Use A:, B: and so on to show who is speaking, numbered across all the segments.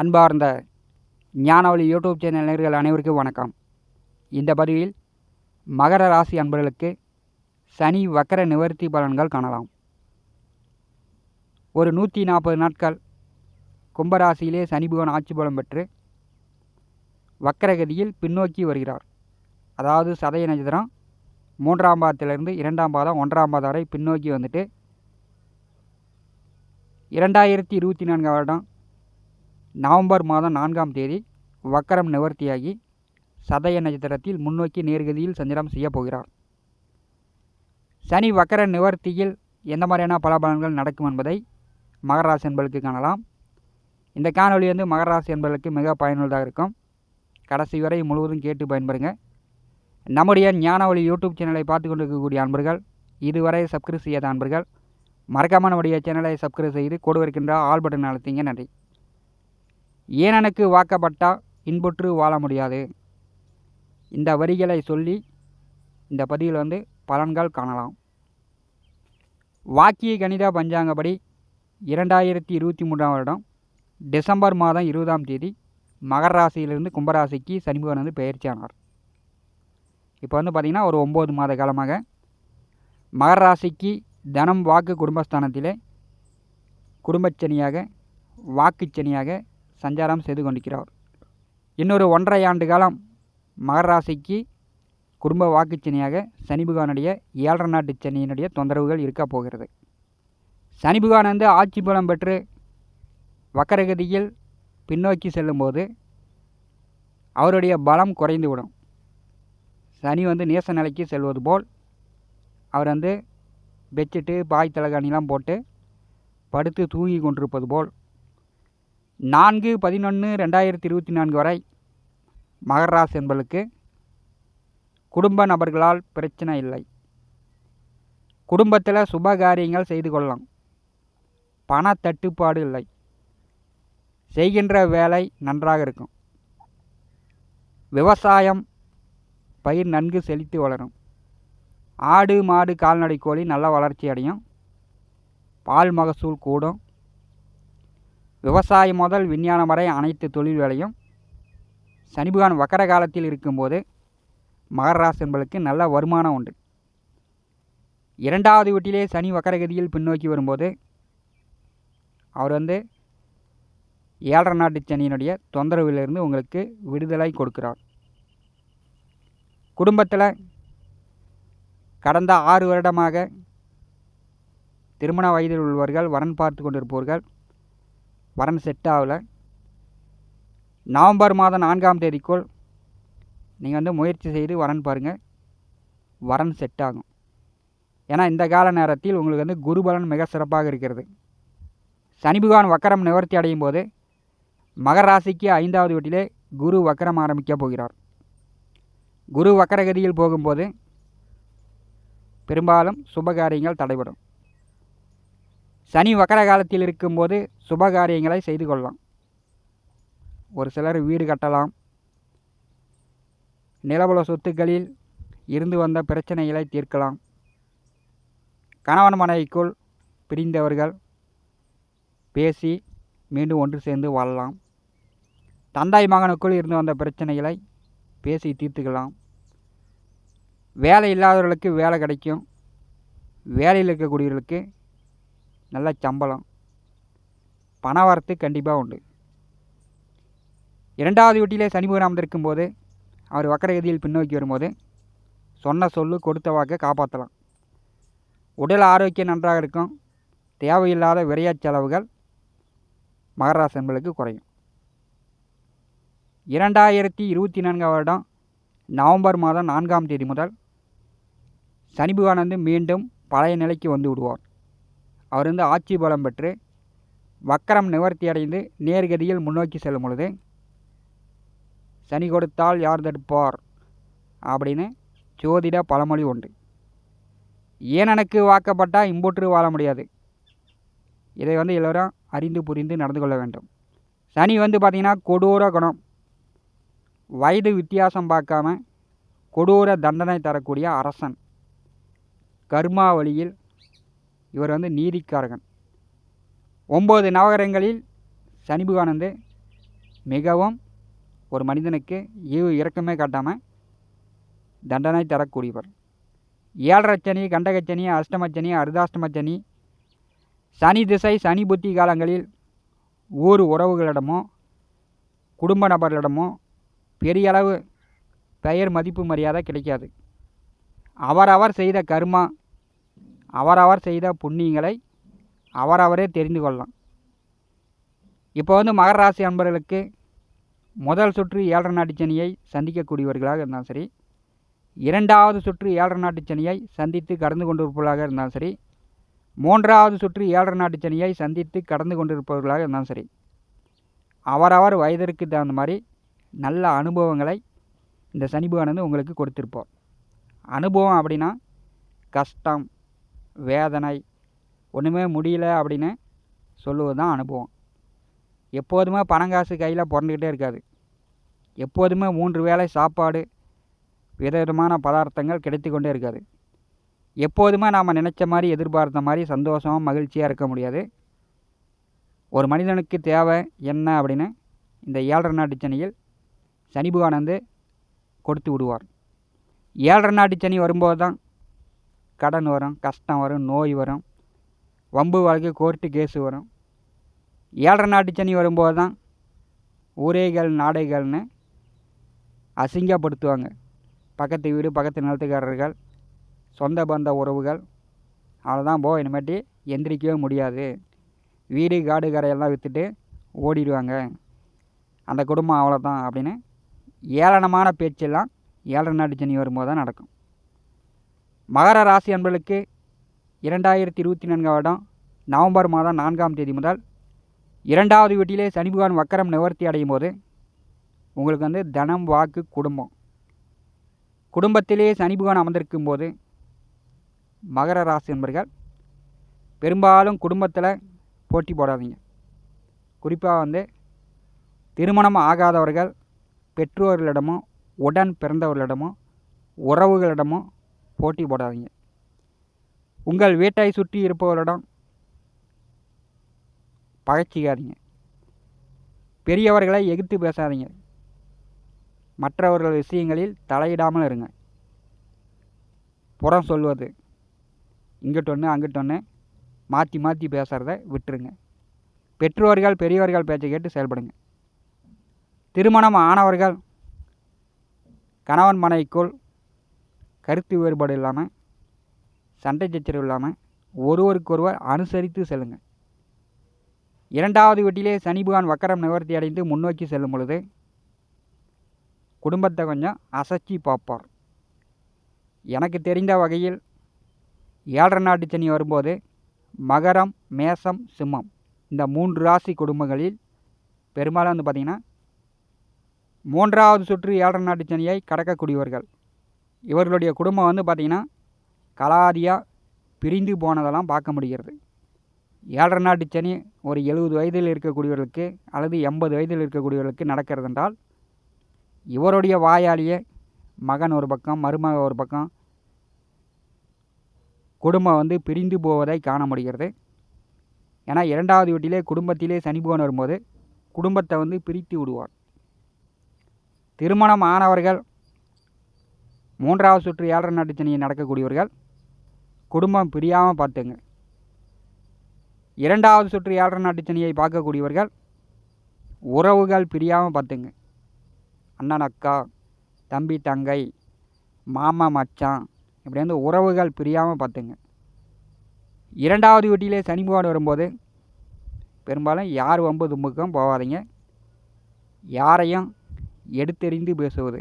A: அன்பார்ந்த ஞானவழி YouTube channel நேர்கள் அனைவருக்கும் வணக்கம். இந்த பதிவில் மகர ராசி அன்பர்களுக்கு சனி வக்கர நிவர்த்தி பலன்கள் காணலாம். ஒரு நூற்றி நாற்பது நாட்கள் கும்பராசியிலே சனி புவன் ஆட்சி பலம் பெற்று வக்கரகதியில் பின்னோக்கி வருகிறார். அதாவது சதய நட்சத்திரம் மூன்றாம் பாதத்திலிருந்து இரண்டாம் பாதம் ஒன்றாம் பாதம் வரை பின்னோக்கி வந்துட்டு இரண்டாயிரத்தி இருபத்தி நான்காம் வருடம் நவம்பர் மாதம் நான்காம் தேதி வக்கரம் நிவர்த்தியாகி சதய நட்சத்திரத்தில் முன்னோக்கி நேர்கதியில் சஞ்சாரம் செய்யப் போகிறார். சனி வக்கர நிவர்த்தியில் எந்த மாதிரியான பலபலன்கள் நடக்கும் என்பதை மகராசி என்பதற்கு காணலாம். இந்த காணொளி வந்து மகராசி என்பதற்கு மிக பயனுள்ளதாக இருக்கும். கடைசி வரை முழுவதும் கேட்டு பயன்பெறுங்க. நம்முடைய ஞானவழி யூடியூப் சேனலை பார்த்து கொண்டிருக்கக்கூடிய அன்பர்கள் இதுவரை சப்ஸ்கிரைப் செய்யாத அன்பர்கள் மறக்காம நம்முடைய சேனலை சப்ஸ்கிரைப் செய்து கொடு இருக்கின்ற ஆல் பட்டன் அழுத்திங்க. நன்றி. ஏனனுக்கு வாக்கப்பட்டா இன்புற்று வாழ முடியாது. இந்த வரிகளை சொல்லி இந்த பதிவில் வந்து பலன்கள் காணலாம். வாக்கிய கணித பஞ்சாங்கப்படி இரண்டாயிரத்தி இருபத்தி மூன்றாம் வருடம் டிசம்பர் மாதம் இருபதாம் தேதி மகர ராசியிலிருந்து கும்பராசிக்கு சனிபகவான் வந்து பயிற்சியானார் இப்போ வந்து பார்த்திங்கன்னா ஒரு ஒம்பது மாத காலமாக மகர ராசிக்கு தனம் வாக்கு குடும்பஸ்தானத்திலே குடும்பச்சனியாக வாக்குச்சனியாக சஞ்சாரம் செய்து கொண்டிருக்கிறார். இன்னொரு ஒன்றரை ஆண்டு காலம் மகர ராசிக்கு குடும்ப வாக்குச்சனியாக சனிபுகானுடைய ஏழரை நாட்டு சனியினுடைய தொந்தரவுகள் இருக்க போகிறது. சனிபுகான் வந்து ஆட்சி பலம் பெற்று வக்கரகதியில் பின்னோக்கி செல்லும்போது அவருடைய பலம் குறைந்துவிடும். சனி வந்து நேச நிலைக்கு செல்வது போல் அவர் வந்து பெட்ஷீட்டு பாய் தலகாணிலாம் போட்டு படுத்து தூங்கி கொண்டிருப்பது போல் நான்கு பதினொன்று ரெண்டாயிரத்தி இருபத்தி நான்கு வரை மகர ராசி குடும்ப நபர்களால் பிரச்சனை இல்லை. குடும்பத்தில் சுப காரியங்கள் செய்து கொள்ளலாம். பண தட்டுப்பாடு இல்லை. செய்கின்ற வேலை நன்றாக இருக்கும். விவசாயம் பயிர் நன்கு செழித்து வளரும். ஆடு மாடு கால்நடை கோழி நல்ல வளர்ச்சி அடையும். பால் மகசூல் கூடும். விவசாயம் முதல் விஞ்ஞானம் வரை அனைத்து தொழில் வேலையும் சனிபகவான் வக்கர காலத்தில் இருக்கும்போது மகர என்பதற்கு நல்ல வருமானம் உண்டு. இரண்டாவது வீட்டிலே சனி வக்கரகதியில் பின்னோக்கி வரும்போது அவர் வந்து ஏழரை நாட்டு சனியினுடைய தொந்தரவிலிருந்து உங்களுக்கு விடுதலை கொடுக்கிறார். குடும்பத்தில் கடந்த ஆறு வருடமாக திருமண வயதில் உள்ளவர்கள் வரன் பார்த்து கொண்டிருப்பவர்கள் வரன் செட் ஆகலை. நவம்பர் மாதம் நான்காம் தேதிக்குள் நீங்கள் வந்து முயற்சி செய்து வரன் பாருங்கள் வரன் செட் ஆகும். ஏன்னா இந்த கால நேரத்தில் உங்களுக்கு வந்து குருபலன் மிக சிறப்பாக இருக்கிறது. சனி பகவான் வக்கரம் நிவர்த்தி அடையும் போது மகர ராசிக்கு ஐந்தாவது வீட்டிலே குரு வக்கரம் ஆரம்பிக்க போகிறார். குரு வக்கரகதியில் போகும்போது பெரும்பாலும் சுபகாரியங்கள் தடைபடும். சனி வக்கர காலத்தில் இருக்கும்போது சுபகாரியங்களை செய்து கொள்ளலாம். ஒரு சிலர் வீடு கட்டலாம். நிலபுல சொத்துக்களில் இருந்து வந்த பிரச்சனைகளை தீர்க்கலாம். கணவன் மனைவிக்குள் பிரிந்தவர்கள் பேசி மீண்டும் ஒன்று சேர்ந்து வாழலாம். தந்தாய் மகனுக்குள் இருந்து வந்த பிரச்சனைகளை பேசி தீர்த்துக்கலாம். வேலை இல்லாதவர்களுக்கு வேலை கிடைக்கும். வேலையில் இருக்கக்கூடியவர்களுக்கு நல்ல சம்பளம். பண வரத்து கண்டிப்பாக உண்டு. இரண்டாவது வீட்டிலே சனி பகவான் அமர்ந்திருக்கும் போது அவர் வக்கரகதியில் பின்னோக்கி வரும்போது சொன்ன சொல்லு கொடுத்த வாக்கை காப்பாற்றலாம் உடல் ஆரோக்கியம் நன்றாக இருக்கும். தேவையில்லாத விரைய செலவுகள் மகராசன்களுக்கு குறையும். இரண்டாயிரத்தி இருபத்தி நான்காம் வருடம் நவம்பர் மாதம் நான்காம் தேதி முதல் சனி பகவான் வந்து மீண்டும் பழைய நிலைக்கு வந்து விடுவார். அவர் வந்து ஆட்சி பலம் பெற்று வக்கரம் நிவர்த்தி அடைந்து நேர்கதியில் முன்னோக்கி செல்லும் பொழுது சனி கொடுத்தால் யார் தடுப்பார்? அப்படின்னு ஜோதிட பழமொழி உண்டு. ஏனனுக்கு வாக்கப்பட்டால் இம்புற்று வாழ முடியாது? இதை வந்து எல்லோரும் அறிந்து புரிந்து நடந்து கொள்ள வேண்டும். சனி வந்து பார்த்திங்கன்னா கொடூர குணம். வயது வித்தியாசம் பார்க்காம கொடூர தண்டனை தரக்கூடிய அரசன். கர்மா வழியில் இவர் வந்து நீதிக்காரகன். ஒம்பது நவகரங்களில் சனி வந்து மிகவும் ஒரு மனிதனுக்கு ஈவு இரக்கமே காட்டாமல் தண்டனை தரக்கூடியவர். ஏழரைச்சனி கண்டகச்சனி அஷ்டமச்சனி அர்தாஷ்டமச்சனி சனி திசை சனி புத்தி காலங்களில் ஊர் உறவுகளிடமோ குடும்ப நபர்களிடமோ பெரிய அளவு பெயர் மதிப்பு மரியாதை கிடைக்காது. அவரவர் செய்த கர்மா அவரவர் செய்த புண்ணியங்களை அவரவரே தெரிந்து கொள்ளலாம். இப்போ வந்து மகர ராசி அன்பர்களுக்கு முதல் சுற்று ஏழரை நாட்டு சனியை சந்திக்கக்கூடியவர்களாக இருந்தாலும் சரி இரண்டாவது சுற்று ஏழரை நாட்டு சனியை சந்தித்து கடந்து கொண்டிருப்பவர்களாக இருந்தாலும் சரி மூன்றாவது சுற்று ஏழரை நாட்டு சனியை சந்தித்து கடந்து கொண்டிருப்பவர்களாக இருந்தாலும் சரி அவரவர் வயதிற்கு தகுந்த மாதிரி நல்ல அனுபவங்களை இந்த சனி வந்து உங்களுக்கு கொடுத்துருப்போம் அனுபவம் அப்படின்னா கஷ்டம் வேதனை ஒன்றுமே முடியல அப்படின்னு சொல்லுவது தான் அனுபவம். எப்போதுமே பணங்காசு கையில் பிறந்துக்கிட்டே இருக்காது. எப்போதுமே மூன்று வேளை சாப்பாடு விதவிதமான பதார்த்தங்கள் கிடைத்து கொண்டே இருக்காது. எப்போதுமே நாம் நினச்ச மாதிரி எதிர்பார்த்த மாதிரி சந்தோஷமாக மகிழ்ச்சியாக இருக்க முடியாது. ஒரு மனிதனுக்கு தேவை என்ன அப்படின்னு இந்த ஏழரை நாட்டு சனியில் சனி கொடுத்து விடுவார். ஏழரை நாட்டு சனி வரும்போது தான் கடன் வரும் கஷ்டம் வரும் நோய் வரும். வம்பு வழக்கு கோர்ட்டு கேஸு வரும். ஏழரை நாட்டு சனி வரும்போது தான் ஊரேகள் நாடைகள்னு அசிங்கப்படுத்துவாங்க. பக்கத்து வீடு பக்கத்து நிலத்துக்காரர்கள் சொந்த பந்த உறவுகள் அவ்வளோதான் போ. இனிமேட்டு எந்திரிக்கவே முடியாது. வீடு காடு கரையெல்லாம் விற்றுட்டு ஓடிடுவாங்க. அந்த குடும்பம் அவ்வளோதான் அப்படின்னு ஏளனமான பேச்செல்லாம் ஏழரை நாட்டு சனி வரும்போது தான் நடக்கும். மகர ராசி அன்பர்களுக்கு இரண்டாயிரத்தி இருபத்தி நான்காம் வருடம் நவம்பர் மாதம் நான்காம் தேதி முதல் இரண்டாவது வீட்டிலே சனி பகவான் வக்கரம் நிவர்த்தி அடையும் போது உங்களுக்கு வந்து தனம் வாக்கு குடும்பம். குடும்பத்திலே சனி பகவான் அமர்ந்திருக்கும் போது மகர ராசி என்பர்கள் பெரும்பாலும் குடும்பத்தில் போட்டி போடாதீங்க. குறிப்பாக வந்து திருமணம் ஆகாதவர்கள் பெற்றோர்களிடமும் உடன் பிறந்தவர்களிடமும் உறவுகளிடமும் போட்டி போடாதீங்க. உங்கள் வீட்டை சுற்றி இருப்பவரிடம் பகைச்சிக்காதீங்க. பெரியவர்களை எதிர்த்து பேசாதீங்க. மற்றவர்கள் விஷயங்களில் தலையிடாமல் இருங்க. புறம் சொல்வது இங்கிட்ட ஒன்று அங்கிட்ட ஒன்று மாற்றி மாற்றி பேசுகிறத விட்டுருங்க. பெற்றோர்கள் பெரியவர்கள் பேச்சை கேட்டு செயல்படுங்க. திருமணம் ஆனவர்கள் கணவன் மனைவிக்குள் கருத்து வேறுபாடு இல்லாமல் சண்டை சச்சரவு இல்லாமல் ஒருவருக்கொருவர் அனுசரித்து செல்லுங்கள். இரண்டாவது வீட்டிலே சனி பகவான் வக்கரம் நிவர்த்தி அடைந்து முன்னோக்கி செல்லும் பொழுது குடும்பத்தை கொஞ்சம் அசைச்சி பார்ப்பார். எனக்கு தெரிந்த வகையில் ஏழரை நாட்டு சனி வரும்போது மகரம் மேசம் சிம்மம் இந்த மூன்று ராசி குடும்பங்களில் பெரும்பாலும் வந்து பார்த்திங்கன்னா மூன்றாவது சுற்று ஏழரை நாட்டு சனியை கடக்கக்கூடியவர்கள். இவர்களுடைய குடும்பம் வந்து பார்த்திங்கன்னா கலாதியாக பிரிந்து போனதெல்லாம் பார்க்க முடிகிறது. ஏழரை நாட்டு சனி ஒரு எழுபது வயதில் இருக்கக்கூடியவர்களுக்கு அல்லது எண்பது வயதில் இருக்கக்கூடியவர்களுக்கு நடக்கிறது என்றால் இவருடைய வாயாலேயே மகன் ஒரு பக்கம் மருமக ஒரு பக்கம் குடும்பம் வந்து பிரிந்து போவதை காண முடிகிறது. ஏன்னா இரண்டாவது வீட்டிலே குடும்பத்திலே சனி பகவான் வரும்போது குடும்பத்தை வந்து பிரித்து விடுவார். திருமணம் ஆனவர்கள் மூன்றாவது சுற்று ஏழரை நாட்டு சனியை நடக்கக்கூடியவர்கள் குடும்பம் பிரியாமல் பார்த்துங்க. இரண்டாவது சுற்று ஏழரை நாட்டு சனியை பார்க்கக்கூடியவர்கள் உறவுகள் பிரியாமல் பார்த்துங்க. அண்ணன் அக்கா தம்பி தங்கை மாமா மச்சான் இப்படி வந்து உறவுகள் பிரியாமல் பார்த்துங்க. இரண்டாவது வீட்டிலே சனி பகவான் வரும்போது பெரும்பாலும் யார் வம்பு தும்புக்கும் போகாதீங்க. யாரையும் எடுத்தெறிந்து பேசுவது.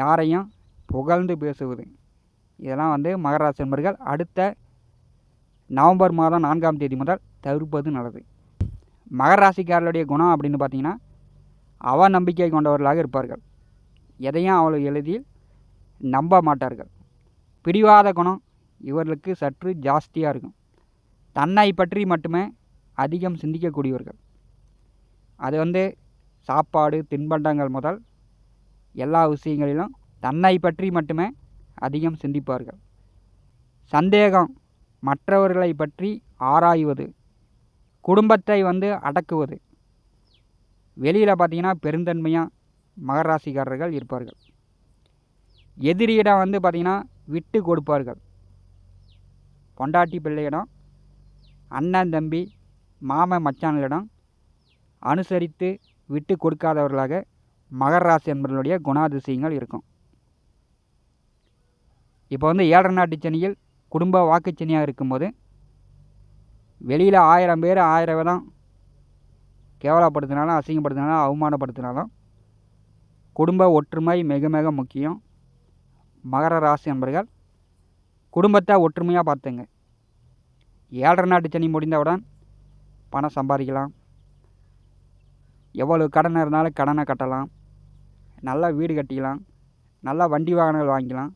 A: யாரையும் புகழ்ந்து பேசுவது. இதெல்லாம் வந்து மகராசி நண்பர்கள் அடுத்த நவம்பர் மாதம் நான்காம் தேதி முதல் தவிர்ப்பது நல்லது. மகராசிக்காரர்களுடைய குணம் அப்படின்னு பார்த்தீங்கன்னா அவ நம்பிக்கை கொண்டவர்களாக இருப்பார்கள். எதையும் அவ்வளோ எளிதில் நம்ப மாட்டார்கள். பிடிவாத குணம் இவர்களுக்கு சற்று ஜாஸ்தியாக இருக்கும். தன்னை பற்றி மட்டுமே அதிகம் சிந்திக்கக்கூடியவர்கள். அது வந்து சாப்பாடு தின்பண்டங்கள் முதல் எல்லா விஷயங்களிலும் தன்னை பற்றி மட்டுமே அதிகம் சிந்திப்பார்கள். சந்தேகம் மற்றவர்களை பற்றி ஆராய்வது குடும்பத்தை வந்து அடக்குவது. வெளியில் பார்த்திங்கன்னா பெருந்தன்மையாக மகராசிக்காரர்கள் இருப்பார்கள். எதிரியிடம் வந்து பார்த்திங்கன்னா விட்டு கொடுப்பார்கள். பொண்டாட்டி பிள்ளையிடம் அண்ணன் தம்பி மாமன் மச்சான்களிடம் அனுசரித்து விட்டு கொடுக்காதவர்களாக மகராசி என்பவர்களுடைய குணாதிசயங்கள் இருக்கும். இப்போ வந்து ஏழரை நாட்டு சனியில் குடும்ப வாக்குச்சனியாக இருக்கும்போது வெளியில் ஆயிரம் பேர் ஆயிரம் விதம் கேவலப்படுத்தினாலும் அசிங்கப்படுத்தினாலும் அவமானப்படுத்தினாலும் குடும்ப ஒற்றுமை மிக மிக முக்கியம். மகர ராசி நண்பர்கள் குடும்பத்தை ஒற்றுமையாக பார்த்துங்க. ஏழரை நாட்டு சனி முடிந்தவுடன் பணம் சம்பாதிக்கலாம். எவ்வளோ கடன் இருந்தாலும் கடனை கட்டலாம். நல்லா வீடு கட்டிக்கலாம். நல்லா வண்டி வாகனங்கள் வாங்கிக்கலாம்.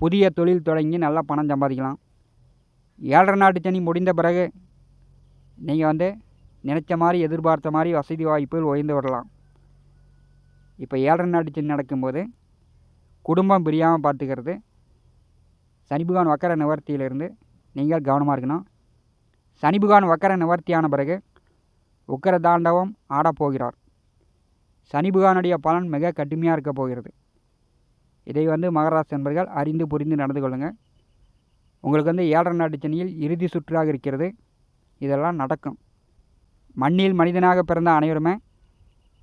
A: புதிய தொழில் தொடங்கி நல்லா பணம் சம்பாதிக்கலாம். ஏழரை நாட்டு சனி முடிந்த பிறகு நீங்கள் வந்து நினச்ச மாதிரி எதிர்பார்த்த மாதிரி வசதி வாய்ப்புகள் உயர்ந்து வரலாம். இப்போ ஏழரை நாட்டு சனி நடக்கும்போது குடும்பம் பிரியாமல் பார்த்துக்கிறது. சனிபுகான் வக்கர நிவர்த்தியிலிருந்து நீங்கள் கவனமாக இருக்கணும். சனிபுகான் வக்கர நிவர்த்தியான பிறகு உக்கர தாண்டவம் ஆடப்போகிறார் சனிபுகானுடைய பலன் மிக கடுமையாக இருக்க போகிறது. இதை வந்து மகராசி என்பர்கள் அறிந்து புரிந்து நடந்து கொள்ளுங்கள் உங்களுக்கு வந்து ஏழரை நாட்டு சனியில் இறுதி சுற்றாக இருக்கிறது. இதெல்லாம் நடக்கும். மண்ணில் மனிதனாக பிறந்த அனைவருமே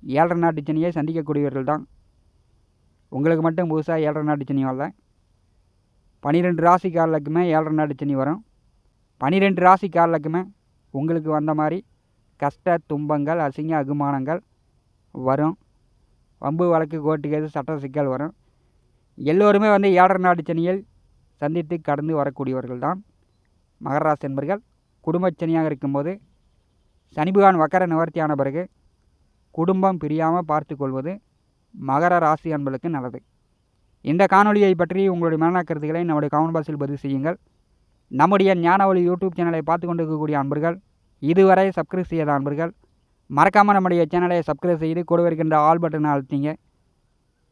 A: ஏழரை நாட்டு சனியை சந்திக்கக்கூடியவர்கள் தான். உங்களுக்கு மட்டும் புதுசாக ஏழரை நாட்டு சனி வரல. பன்னிரெண்டு ராசிக்காரர்களுக்குமே ஏழரை நாட்டு சனி வரும். பன்னிரெண்டு ராசிக்காரர்களுக்குமே உங்களுக்கு வந்த மாதிரி கஷ்ட துன்பங்கள் அசிங்க அகுமானங்கள் வரும். வம்பு வழக்கு கோர்ட்டு கேது சட்ட சிக்கல் வரும். எல்லோருமே வந்து ஏழரை நாடு சனியில் சந்தித்து கடந்து வரக்கூடியவர்கள் தான் மகராசி என்பர்கள். குடும்பச்சனியாக இருக்கும்போது சனிபகவான் வக்கர நிவர்த்தியான பிறகு குடும்பம் பிரியாமல் பார்த்து கொள்வது மகர ராசி அன்பர்களுக்கு நல்லது. இந்த காணொலியை பற்றி உங்களுடைய மரண கருத்துக்களை நம்முடைய கமெண்ட் பாக்ஸில் பதிவு செய்யுங்கள். நம்முடைய ஞானவழி யூடியூப் சேனலை பார்த்து கொண்டு இருக்கக்கூடிய அன்பர்கள் இதுவரை சப்ஸ்கிரைப் செய்யாத அன்பர்கள் மறக்காமல் நம்முடைய சேனலை சப்ஸ்கிரைப் செய்து கூட இருக்கின்ற ஆல் பட்டனை அழுத்திங்க.